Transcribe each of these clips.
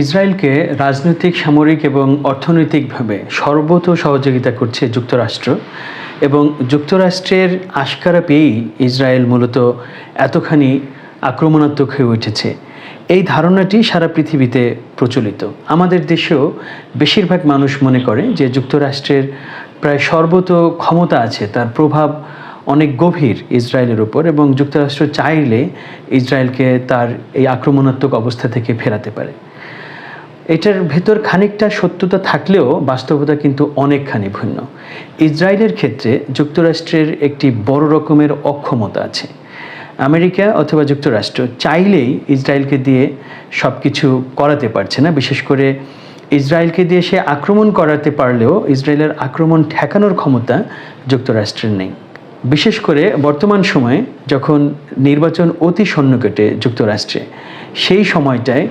ইসরায়েলকে রাজনৈতিক, সামরিক এবং অর্থনৈতিকভাবে সর্বত সহযোগিতা করছে যুক্তরাষ্ট্র এবং যুক্তরাষ্ট্রের আশকারা পেয়েই ইসরায়েল মূলত এতখানি আক্রমণাত্মক হয়ে উঠেছে। এই ধারণাটি সারা পৃথিবীতে প্রচলিত। আমাদের দেশেও বেশিরভাগ মানুষ মনে করে যে যুক্তরাষ্ট্রের প্রায় সর্বত ক্ষমতা আছে, তার প্রভাব অনেক গভীর ইসরায়েলের উপর এবং যুক্তরাষ্ট্র চাইলে ইসরায়েলকে তার এই আক্রমণাত্মক অবস্থা থেকে ফেরাতে পারে। এটার ভেতর খানিকটা সত্যতা থাকলেও বাস্তবতা কিন্তু অনেকখানি ভিন্ন। ইসরায়েলের ক্ষেত্রে যুক্তরাষ্ট্রের একটি বড় রকমের অক্ষমতা আছে। আমেরিকা অথবা যুক্তরাষ্ট্র চাইলেই ইসরায়েলকে দিয়ে সব কিছু করাতে পারছে না। বিশেষ করে ইসরায়েলকে দিয়ে সে আক্রমণ করাতে পারলেও ইসরায়েলের আক্রমণ ঠেকানোর ক্ষমতা যুক্তরাষ্ট্রের নেই। বিশেষ করে বর্তমান সময়ে যখন নির্বাচন অতি সন্নিকটে যুক্তরাষ্ট্রে, সেই সময়টায়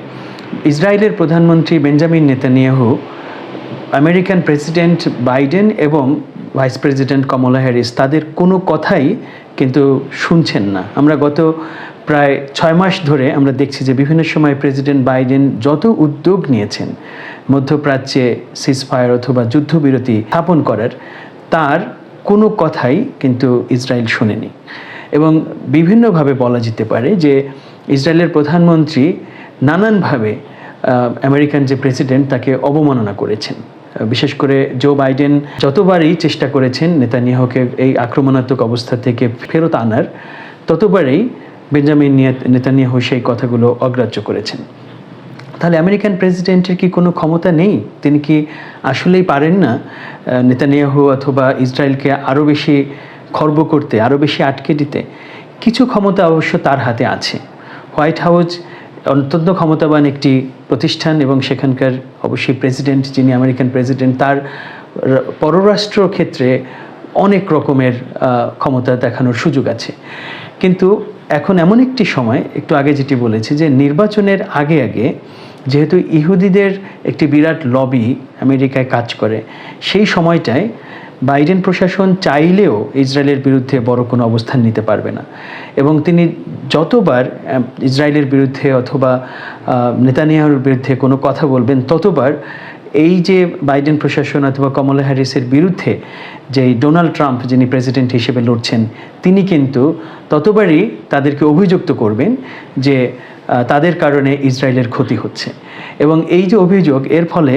ইসরায়েলের প্রধানমন্ত্রী Benjamin Netanyahu, American president Biden এবং ভাইস প্রেসিডেন্ট কমলা হ্যারিস তাদের কোনো কথাই কিন্তু শুনছেন না। আমরা গত প্রায় ছয় মাস ধরে আমরা দেখছি যে বিভিন্ন সময় প্রেসিডেন্ট বাইডেন যত উদ্যোগ নিয়েছেন, মধ্যপ্রাচ্যে সিজফায়ার অথবা যুদ্ধবিরতি স্থাপন করার, তার কোনো কথাই কিন্তু ইসরায়েল শোনেনি। এবং বিভিন্নভাবে বলা যেতে পারে যে ইসরায়েলের প্রধানমন্ত্রী নানানভাবে আমেরিকান যে প্রেসিডেন্ট তাকে অবমাননা করেছেন। বিশেষ করে জো বাইডেন যতবারই চেষ্টা করেছেন নেতানিয়াহুকে এই আক্রমণাত্মক অবস্থা থেকে ফেরত আনার, ততবারই বেঞ্জামিন নেতানিয়াহু সেই কথাগুলো অগ্রাহ্য করেছেন। তাহলে আমেরিকান প্রেসিডেন্টের কি কোনো ক্ষমতা নেই? তিনি কি আসলেই পারেন না নেতানিয়াহু অথবা ইসরায়েলকে আরও বেশি খর্ব করতে আরও বেশি আটকে দিতে? কিছু ক্ষমতা অবশ্য তার হাতে আছে। হোয়াইট হাউস অত্যন্ত ক্ষমতাবান একটি প্রতিষ্ঠান এবং সেখানকার অবশ্যই প্রেসিডেন্ট যিনি আমেরিকান প্রেসিডেন্ট তার পররাষ্ট্র ক্ষেত্রে অনেক রকমের ক্ষমতা দেখানোর সুযোগ আছে। কিন্তু এখন এমন একটি সময়, একটু আগে যেটি বলেছি যে নির্বাচনের আগে আগে যেহেতু ইহুদিদের একটি বিরাট লবি আমেরিকায় কাজ করে, সেই সময়টায় বাইডেন প্রশাসন চাইলেও ইসরায়েলের বিরুদ্ধে বড় কোনো অবস্থান নিতে পারবে না। এবং তিনি যতবার ইসরায়েলের বিরুদ্ধে অথবা নেতানিয়াহুর বিরুদ্ধে কোনো কথা বলবেন, ততবার এই যে বাইডেন প্রশাসন অথবা কমলা হ্যারিসের বিরুদ্ধে যে ডোনাল্ড ট্রাম্প, যিনি প্রেসিডেন্ট হিসেবে লড়ছেন, তিনি কিন্তু ততবারই তাদেরকে অভিযুক্ত করবেন যে তাদের কারণে ইসরায়েলের ক্ষতি হচ্ছে। এবং এই যে অভিযোগ, এর ফলে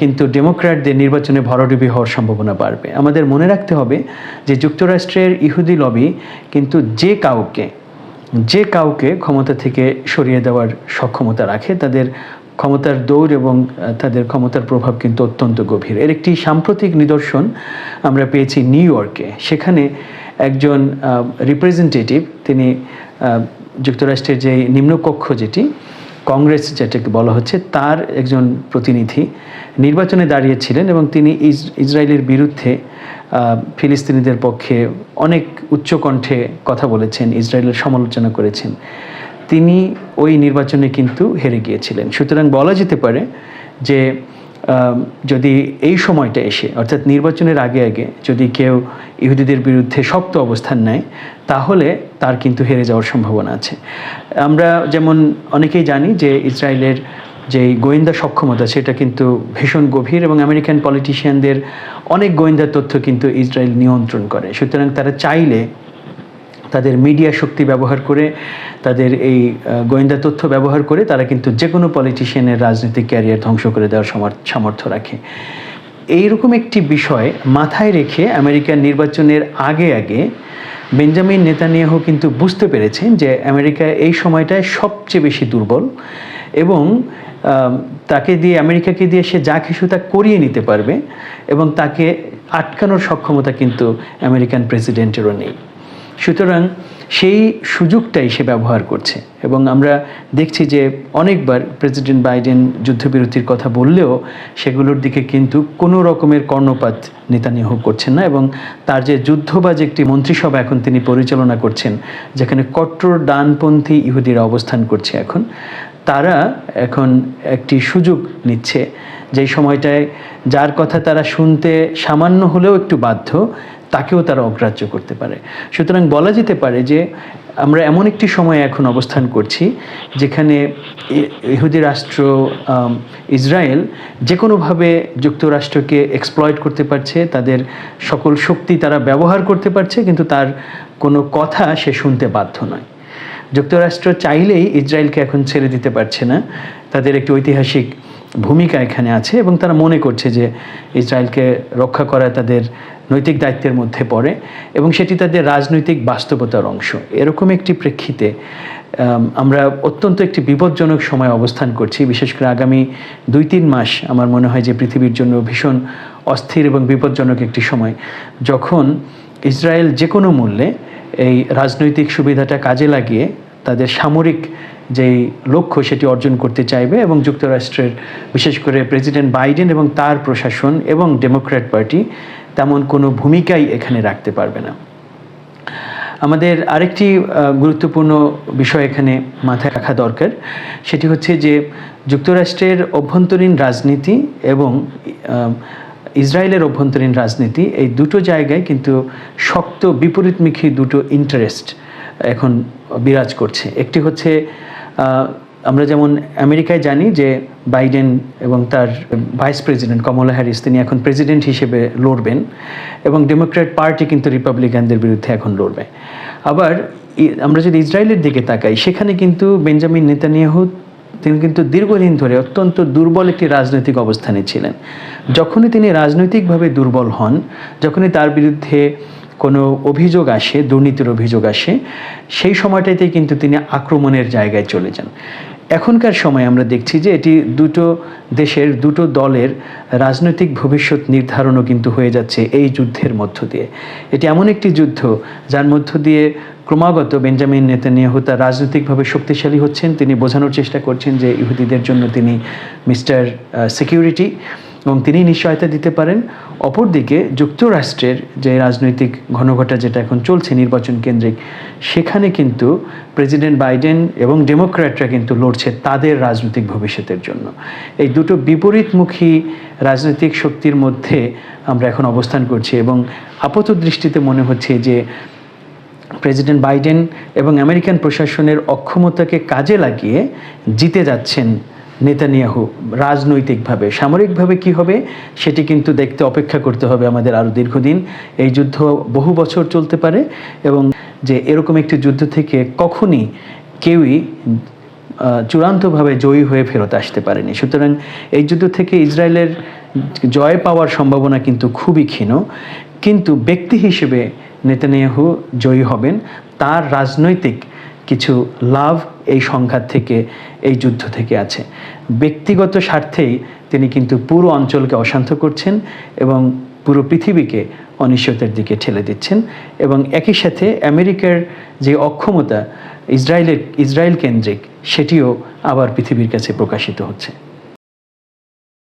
কিন্তু ডেমোক্র্যাটদের নির্বাচনে ভরাডুবি হওয়ার সম্ভাবনা বাড়বে। আমাদের মনে রাখতে হবে যে যুক্তরাষ্ট্রের ইহুদি লবি কিন্তু যে কাউকে যে কাউকে ক্ষমতা থেকে সরিয়ে দেওয়ার সক্ষমতা রাখে, তাদের ক্ষমতার দৌড় এবং তাদের ক্ষমতার প্রভাব কিন্তু অত্যন্ত গভীর। এর একটি সাম্প্রতিক নিদর্শন আমরা পেয়েছি নিউ ইয়র্কে। সেখানে একজন রিপ্রেজেন্টেটিভ তিনি যুক্তরাষ্ট্রের যে নিম্নকক্ষ যেটি কংগ্রেস যেটাকে বলা হচ্ছে, তার একজন প্রতিনিধি নির্বাচনে দাঁড়িয়েছিলেন এবং তিনি ইস- ইসরায়েলের বিরুদ্ধে ফিলিস্তিনিদের পক্ষে অনেক উচ্চকণ্ঠে কথা বলেছেন, ইসরায়েলের সমালোচনা করেছেন। তিনি ওই নির্বাচনে কিন্তু হেরে গিয়েছিলেন। সুতরাং বলা যেতে পারে যে যদি এই সময়টা এসে, অর্থাৎ নির্বাচনের আগে আগে যদি কেউ ইহুদিদের বিরুদ্ধে শক্ত অবস্থান নেয়, তাহলে তার কিন্তু হেরে যাওয়ার সম্ভাবনা আছে। আমরা যেমন অনেকেই জানি যে ইসরায়েলের যে গোয়েন্দা সক্ষমতা, সেটা কিন্তু ভীষণ গভীর এবং আমেরিকান পলিটিশিয়ানদের অনেক গোয়েন্দা তথ্য কিন্তু ইসরায়েল নিয়ন্ত্রণ করে। সুতরাং তারা চাইলে তাদের মিডিয়া শক্তি ব্যবহার করে, তাদের এই গোয়েন্দা তথ্য ব্যবহার করে তারা কিন্তু যে কোনো পলিটিশিয়ানের রাজনৈতিক ক্যারিয়ার ধ্বংস করে দেওয়ার সমর- সামর্থ্য রাখে। এইরকম একটি বিষয় মাথায় রেখে আমেরিকার নির্বাচনের আগে আগে বেঞ্জামিন নেতানিয়াহু কিন্তু বুঝতে পেরেছেন যে আমেরিকা এই সময়টায় সবচেয়ে বেশি দুর্বল এবং তাকে দিয়ে, আমেরিকাকে দিয়ে সে যা কিছু তা করিয়ে নিতে পারবে এবং তাকে আটকানোর সক্ষমতা কিন্তু আমেরিকান প্রেসিডেন্টেরও নেই। সুতরাং সেই সুযোগটাই সে ব্যবহার করছে। এবং আমরা দেখছি যে অনেকবার প্রেসিডেন্ট বাইডেন যুদ্ধবিরতির কথা বললেও সেগুলোর দিকে কিন্তু কোনো রকমের কর্ণপাত নেতানিয়াহু করছেন না এবং তার যে যুদ্ধবাজ একটি মন্ত্রিসভা এখন তিনি পরিচালনা করছেন, যেখানে কট্টর ডানপন্থী ইহুদিরা অবস্থান করছে এখন, তারা এখন একটি সুযোগ নিচ্ছে। যেই সময়টায় যার কথা তারা শুনতে সামান্য হলেও একটু বাধ্য তাকেও তারা অগ্রাহ্য করতে পারে। সুতরাং বলা যেতে পারে যে, আমরা এমন একটি সময়ে এখন অবস্থান করছি, যেখানে ইহুদি রাষ্ট্র ইসরায়েল যে কোনোভাবে যুক্তরাষ্ট্রকে এক্সপ্লয়েট করতে পারছে, তাদের সকল শক্তি তারা ব্যবহার করতে পারছে, কিন্তু তার কোনো কথা সে শুনতে বাধ্য নয়। যুক্তরাষ্ট্র চাইলেই ইসরায়েলকে এখন ছেড়ে দিতে পারছে না। তাদের একটি ঐতিহাসিক ভূমিকা এখানে আছে এবং তারা মনে করছে যে, ইসরায়েলকে রক্ষা করা তাদের নৈতিক দায়িত্বের মধ্যে পড়ে এবং সেটি তাদের রাজনৈতিক বাস্তবতার অংশ। এরকম একটি প্রেক্ষিতে আমরা অত্যন্ত একটি বিপজ্জনক সময় অবস্থান করছি। বিশেষ করে আগামী দুই তিন মাস আমার মনে হয় যে পৃথিবীর জন্য ভীষণ অস্থির এবং বিপজ্জনক একটি সময়। যখন ইসরায়েল যে কোনো মূল্যে এই রাজনৈতিক সুবিধাটা কাজে লাগিয়ে তাদের সামরিক যেই লক্ষ্য সেটি অর্জন করতে চাইবে এবং যুক্তরাষ্ট্রের বিশেষ করে প্রেসিডেন্ট বাইডেন এবং তার প্রশাসন এবং ডেমোক্র্যাট পার্টি তেমন কোনো ভূমিকাই এখানে রাখতে পারবে না। আমাদের আরেকটি গুরুত্বপূর্ণ বিষয় এখানে মাথায় রাখা দরকার। সেটি হচ্ছে যে যুক্তরাষ্ট্রের অভ্যন্তরীণ রাজনীতি এবং ইসরায়েলের অভ্যন্তরীণ রাজনীতি এই দুটো জায়গায় কিন্তু শক্ত বিপরীতমুখী দুটো ইন্টারেস্ট এখন বিরাজ করছে। একটি হচ্ছে আমরা যেমন আমেরিকায় জানি যে বাইডেন এবং তার ভাইস প্রেসিডেন্ট কমলা হ্যারিস, তিনি এখন প্রেসিডেন্ট হিসেবে লড়বেন এবং ডেমোক্র্যাট পার্টি কিন্তু রিপাবলিকানদের বিরুদ্ধে এখন লড়বে। আবার আমরা যদি ইসরায়েলের দিকে তাকাই, সেখানে কিন্তু বেঞ্জামিন নেতানিয়াহু, তিনি কিন্তু দীর্ঘদিন ধরে অত্যন্ত দুর্বল একটি রাজনৈতিক অবস্থানে ছিলেন। যখনই তিনি রাজনৈতিকভাবে দুর্বল হন, যখনই তার বিরুদ্ধে কোনো অভিযোগ আসে, দুর্নীতির অভিযোগ আসে, সেই সময়টাতে কিন্তু তিনি আক্রমণের জায়গায় চলে যান। এখনকার সময় আমরা দেখছি যে এটি দুটো দেশের, দুটো দলের রাজনৈতিক ভবিষ্যৎ নির্ধারণও কিন্তু হয়ে যাচ্ছে এই যুদ্ধের মধ্য দিয়ে। এটি এমন একটি যুদ্ধ যার মধ্য দিয়ে ক্রমাগত বেঞ্জামিন নেতানিয়াহু তার রাজনৈতিকভাবে শক্তিশালী হচ্ছেন। তিনি বোঝানোর চেষ্টা করছেন যে ইহুদিদের জন্য তিনি মিস্টার সিকিউরিটি। এবং তিনি নিশ্চয়তা দিতে পারেন। অপরদিকে যুক্তরাষ্ট্রের যে রাজনৈতিক ঘনঘটা যেটা এখন চলছে নির্বাচন কেন্দ্রিক, সেখানে কিন্তু প্রেসিডেন্ট বাইডেন এবং ডেমোক্র্যাটরা কিন্তু লড়ছে তাদের রাজনৈতিক ভবিষ্যতের জন্য। এই দুটো বিপরীতমুখী রাজনৈতিক শক্তির মধ্যে আমরা এখন অবস্থান করছি এবং আপাত দৃষ্টিতে মনে হচ্ছে যে প্রেসিডেন্ট বাইডেন এবং আমেরিকান প্রশাসনের অক্ষমতাকে কাজে লাগিয়ে জিতে যাচ্ছেন নেতানিয়াহু, রাজনৈতিকভাবে। সামরিকভাবে কি হবে, সেটি কিন্তু দেখতে অপেক্ষা করতে হবে আমাদের আরও দীর্ঘদিন। এই যুদ্ধ বহু বছর চলতে পারে এবং যে এরকম একটি যুদ্ধ থেকে কখনই কেউই চূড়ান্তভাবে জয়ী হয়ে ফেরত আসতে পারেনি। সুতরাং এই যুদ্ধ থেকে ইসরায়েলের জয় পাওয়ার সম্ভাবনা কিন্তু খুবই ক্ষীণ। কিন্তু ব্যক্তি হিসেবে নেতানিয়াহু জয়ী হবেন, তার রাজনৈতিক কিছু লাভ এই সংঘাত থেকে, এই যুদ্ধ থেকে আছে। ব্যক্তিগত স্বার্থেই তিনি কিন্তু পুরো অঞ্চলকে অশান্ত করছেন এবং পুরো পৃথিবীকে অনিশ্চয়তার দিকে ঠেলে দিচ্ছেন এবং একই সাথে আমেরিকার যে অক্ষমতা, ইসরায়েলের, ইসরায়েল কেন্দ্রিক, সেটিও আবার পৃথিবীর কাছে প্রকাশিত হচ্ছে।